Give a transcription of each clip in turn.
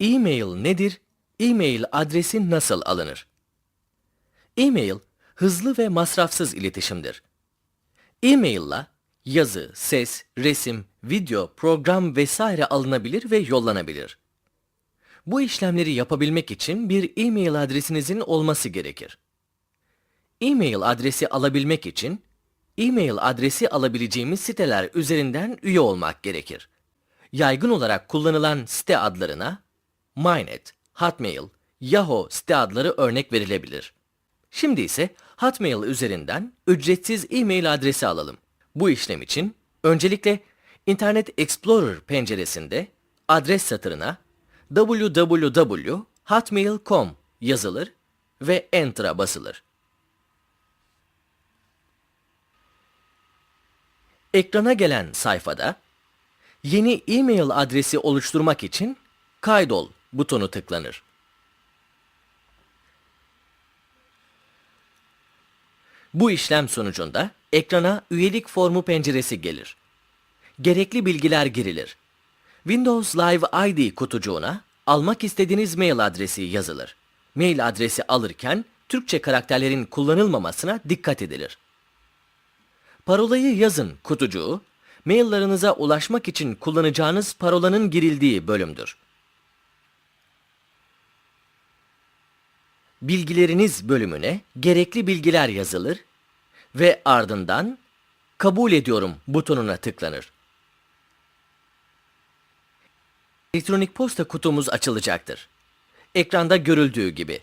E-mail nedir? E-mail adresi nasıl alınır? E-mail hızlı ve masrafsız iletişimdir. E-mail ile yazı, ses, resim, video, program vesaire alınabilir ve yollanabilir. Bu işlemleri yapabilmek için bir e-mail adresinizin olması gerekir. E-mail adresi alabilmek için e-mail adresi alabileceğimiz siteler üzerinden üye olmak gerekir. Yaygın olarak kullanılan site adlarına Mynet, Hotmail, Yahoo site adları örnek verilebilir. Şimdi ise Hotmail üzerinden ücretsiz e-mail adresi alalım. Bu işlem için öncelikle Internet Explorer penceresinde adres satırına www.hotmail.com yazılır ve Enter'a basılır. Ekrana gelen sayfada yeni e-mail adresi oluşturmak için kaydol butonu tıklanır. Bu işlem sonucunda ekrana üyelik formu penceresi gelir. Gerekli bilgiler girilir. Windows Live ID kutucuğuna almak istediğiniz mail adresi yazılır. Mail adresi alırken Türkçe karakterlerin kullanılmamasına dikkat edilir. Parolayı yazın kutucuğu, maillerinize ulaşmak için kullanacağınız parolanın girildiği bölümdür. Bilgileriniz bölümüne gerekli bilgiler yazılır ve ardından kabul ediyorum butonuna tıklanır. Elektronik posta kutumuz açılacaktır. Ekranda görüldüğü gibi.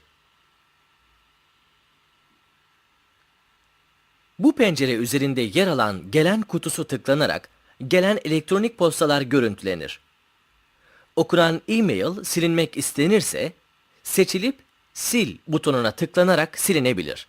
Bu pencere üzerinde yer alan gelen kutusu tıklanarak gelen elektronik postalar görüntülenir. Okunan e-mail silinmek istenirse seçilip sil butonuna tıklanarak silinebilir.